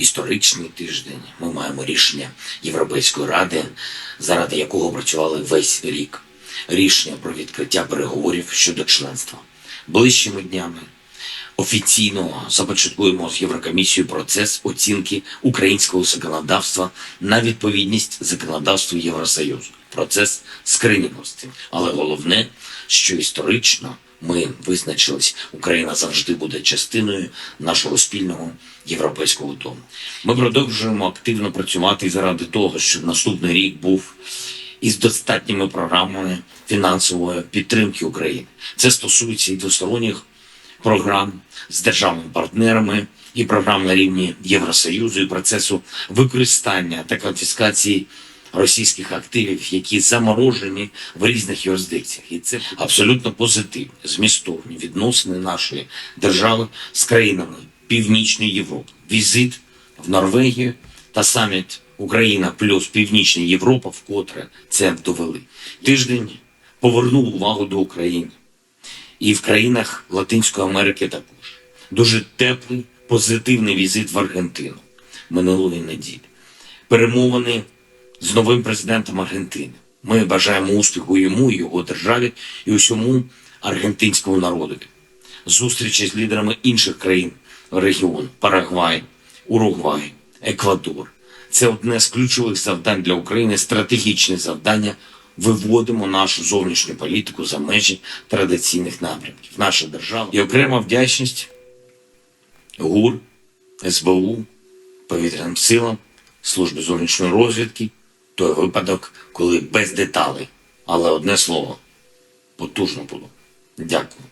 історичний тиждень. Ми маємо рішення Європейської ради, заради якого працювали весь рік. Рішення про відкриття переговорів щодо членства. Ближчими днями офіційно започаткуємо з Єврокомісією процес оцінки українського законодавства на відповідність законодавству Євросоюзу. Процес скринінгості. Але головне, що історично ми визначились, Україна завжди буде частиною нашого спільного європейського дому. Ми продовжуємо активно працювати заради того, щоб наступний рік був із достатніми програмами фінансової підтримки України. Це стосується і двосторонніх програм з державними партнерами і програм на рівні Євросоюзу і процесу використання та конфіскації російських активів, які заморожені в різних юрисдикціях. І це абсолютно позитивні, змістовні відносини нашої держави з країнами Північної Європи. Візит в Норвегію та саміт Україна плюс Північна Європа, вкотре це довели. Тиждень повернув увагу до України і в країнах Латинської Америки також. Дуже теплий, позитивний візит в Аргентину минулої неділі. Перемовини з новим президентом Аргентини. Ми бажаємо успіху йому, його державі і усьому аргентинському народові. Зустрічі з лідерами інших країн регіону Парагвай, Уругвай, Еквадор. Це одне з ключових завдань для України, стратегічне завдання. Виводимо нашу зовнішню політику за межі традиційних напрямків. Наша держава і окрема вдячність ГУР, СБУ, повітряним силам, служби зовнішньої розвідки. Той випадок, коли без деталей, але одне слово потужно було. Дякую.